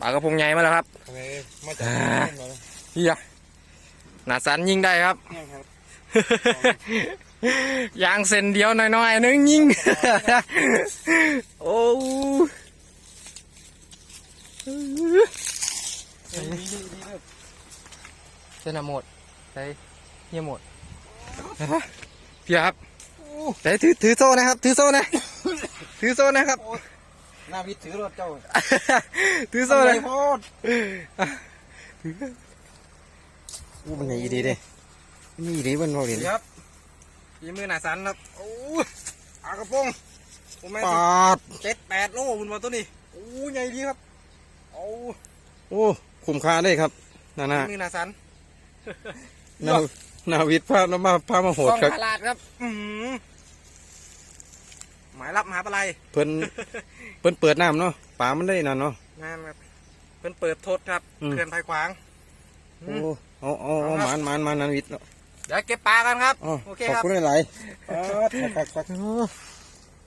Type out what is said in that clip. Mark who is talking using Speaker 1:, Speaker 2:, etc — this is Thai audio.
Speaker 1: ปลากระพงใหญ่มาแล้วครับ
Speaker 2: ทำไมมาจาก
Speaker 1: อ่า
Speaker 2: เล่นมาแล้ว
Speaker 1: เฮียหนาสันยิงได้ครับ
Speaker 2: เนี่ยครับ
Speaker 1: ยางเส้นเดียวหน่อยๆนึงยิง โอ้
Speaker 2: เฮ้ยดีดีดีเลย
Speaker 1: เส้นหมดใส่เฮียหมดพี่ครับใส่ถือถือโซ่นะครับ ถือโซ่นะ ถือโซ่นะครับ
Speaker 2: ห น้าวิทย์ถือรถเจ้า
Speaker 1: ถือโซ่เลย
Speaker 2: โพดอู้มันใหญ่ดีเด้นี่ดีมันพอเห็น
Speaker 1: ครับฝีมือหนาสันครับโอ้อากระพงผมแม่
Speaker 2: ปาด
Speaker 1: เจ็ดแปดโลคุณมาตัวนี้โอ้ใหญ่ดีครับโอ้
Speaker 2: โอ้คุ้มค่าเลยครับนา
Speaker 1: ฝี
Speaker 2: นา
Speaker 1: มือหนาสัน
Speaker 2: นานาวิทย์พาน้ำมาพามาโหด
Speaker 1: กล้อง
Speaker 2: ครับ
Speaker 1: ตลาดครับ อืมหมายรับมหาปลาย
Speaker 2: เพิ่นเพิ่นเปิดน้ำเนาะปลามันได้นั่นเนาะ
Speaker 1: งานครับเพิ่นเปิดโทษครับ
Speaker 2: อืม
Speaker 1: เขื่อนไผ่ขวาง
Speaker 2: โอ้เอาเอาเอาหมานหมานหมานนาวิทย์เนาะ
Speaker 1: เดี๋ยวเก็บปลากันครับ
Speaker 2: อ๋อ
Speaker 1: โอเค
Speaker 2: ขอบ
Speaker 1: ครับ
Speaker 2: คุณหลายๆปาดคักคักคัก